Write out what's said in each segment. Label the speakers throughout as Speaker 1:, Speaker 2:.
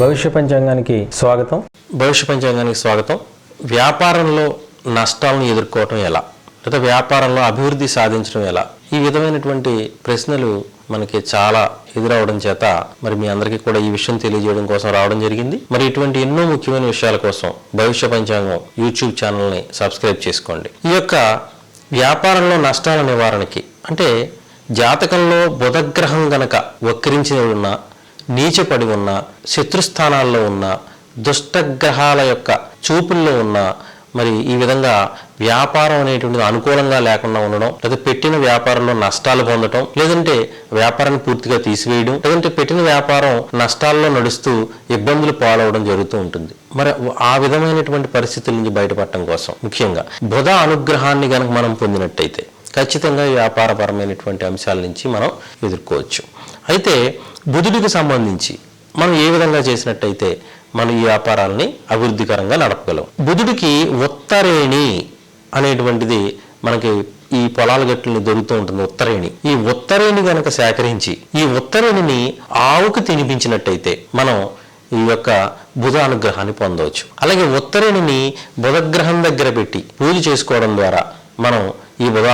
Speaker 1: భవిష్య పంచాంగానికి స్వాగతం.
Speaker 2: భవిష్య పంచాంగానికి స్వాగతం. వ్యాపారంలో నష్టాలను ఎదుర్కోవటం ఎలా? లేదా వ్యాపారంలో అభివృద్ధి సాధించడం ఎలా? ఈ విధమైనటువంటి ప్రశ్నలు మనకి చాలా ఎదురవడం చేత మరి మీ అందరికీ కూడా ఈ విషయం తెలియజేయడం కోసం రావడం జరిగింది. మరి ఇటువంటి ఎన్నో ముఖ్యమైన విషయాల కోసం భవిష్య పంచాంగం యూట్యూబ్ ఛానల్ని సబ్స్క్రైబ్ చేసుకోండి. ఈ యొక్క వ్యాపారంలో నష్టాల నివారణకి అంటే జాతకంలో బుధగ్రహం గనక వక్రించిన ఉన్నా నీచపడి ఉన్న శత్రుస్థానాల్లో ఉన్న దుష్టగ్రహాల యొక్క చూపుల్లో ఉన్న మరి ఈ విధంగా వ్యాపారం అనేటువంటిది అనుకూలంగా లేకుండా ఉండడం లేదా పెట్టిన వ్యాపారంలో నష్టాలు పొందడం లేదంటే వ్యాపారాన్ని పూర్తిగా తీసివేయడం లేదంటే పెట్టిన వ్యాపారం నష్టాల్లో నడుస్తూ ఇబ్బందులు పాలవడం జరుగుతూ ఉంటుంది. మరి ఆ విధమైనటువంటి పరిస్థితుల నుంచి బయటపడటం కోసం ముఖ్యంగా బుధ అనుగ్రహాన్ని కనుక మనం పొందినట్టయితే ఖచ్చితంగా వ్యాపారపరమైనటువంటి అంశాల నుంచి మనం ఎదుర్కోవచ్చు. అయితే బుధుడికి సంబంధించి మనం ఏ విధంగా చేసినట్టయితే మనం ఈ వ్యాపారాలని అభివృద్ధికరంగా నడపగలం. బుధుడికి ఉత్తరేణి అనేటువంటిది మనకి ఈ పొలాల గట్లని దొరుకుతూ ఉంటుంది ఉత్తరేణి. ఈ ఉత్తరేణి గనక సేకరించి ఈ ఉత్తరేణిని ఆవుకు తినిపించినట్టయితే మనం ఈ యొక్క బుధ అనుగ్రహాన్ని పొందవచ్చు. అలాగే ఉత్తరేణిని బుధగ్రహం దగ్గర పెట్టి పూజ చేసుకోవడం ద్వారా మనం ఈ బుధ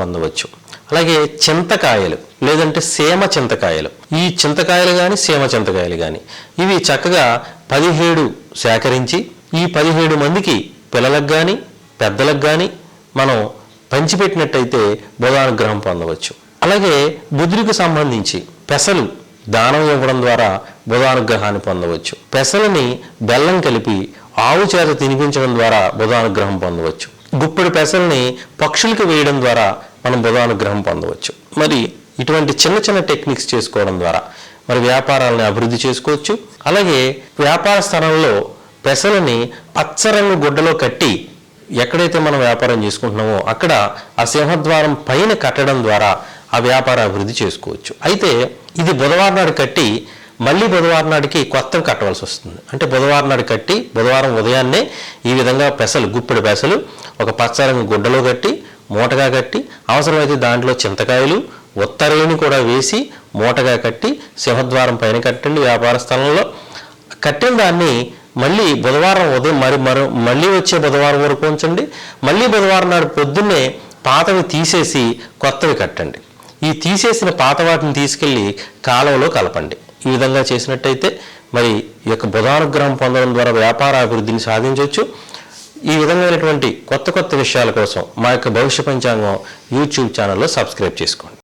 Speaker 2: పొందవచ్చు. అలాగే చింతకాయలు లేదంటే సేమ చింతకాయలు. ఈ చింతకాయలు కానీ సేమ చింతకాయలు కానీ ఇవి చక్కగా పదిహేడు సేకరించి ఈ పదిహేడు మందికి పిల్లలకు కానీ పెద్దలకు కానీ మనం పంచిపెట్టినట్టయితే బుధానుగ్రహం పొందవచ్చు. అలాగే బుద్ధుడికి సంబంధించి పెసలు దానం ఇవ్వడం ద్వారా బుధానుగ్రహాన్ని పొందవచ్చు. పెసలని బెల్లం కలిపి ఆవు చేత తినిపించడం ద్వారా బుధానుగ్రహం పొందవచ్చు. గుప్పెడు పెసల్ని పక్షులకు వేయడం ద్వారా మనం బుధానుగ్రహం పొందవచ్చు. మరి ఇటువంటి చిన్న చిన్న టెక్నిక్స్ చేసుకోవడం ద్వారా మరి వ్యాపారాలను అభివృద్ధి చేసుకోవచ్చు. అలాగే వ్యాపార స్థలంలో పెసలని పచ్చరంగు గుడ్డలో కట్టి ఎక్కడైతే మనం వ్యాపారం చేసుకుంటున్నామో అక్కడ ఆ సింహద్వారం పైన కట్టడం ద్వారా ఆ వ్యాపార అభివృద్ధి చేసుకోవచ్చు. అయితే ఇది బుధవారం నాడు కట్టి మళ్ళీ బుధవారం నాటికి కొత్తవి కట్టవలసి వస్తుంది. అంటే బుధవారం నాడు కట్టి బుధవారం ఉదయాన్నే ఈ విధంగా పెసలు గుప్పెడు పెసలు ఒక పచ్చరంగు గుడ్డలో కట్టి మూటగా కట్టి అవసరమైతే దాంట్లో చింతకాయలు ఉత్తరేణి కూడా వేసి మూటగా కట్టి సింహద్వారం పైన కట్టండి వ్యాపార స్థలంలో. కట్టిన దాన్ని మళ్ళీ బుధవారం ఉదయం మరి మరో మళ్ళీ వచ్చే బుధవారం వరకు ఉంచండి. మళ్ళీ బుధవారం నాడు పొద్దున్నే పాతవి తీసేసి కొత్తవి కట్టండి. ఈ తీసేసిన పాత వాటిని తీసుకెళ్ళి కాలువలో కలపండి. ఈ విధంగా చేసినట్టయితే మరి ఈ యొక్క బుధానుగ్రహం పొందడం ద్వారా వ్యాపార అభివృద్ధిని సాధించవచ్చు. ఈ విధమైనటువంటి కొత్త కొత్త విషయాల కోసం మా యొక్క భవిష్య పంచాంగం యూట్యూబ్ ఛానల్లో సబ్స్క్రైబ్ చేసుకోండి.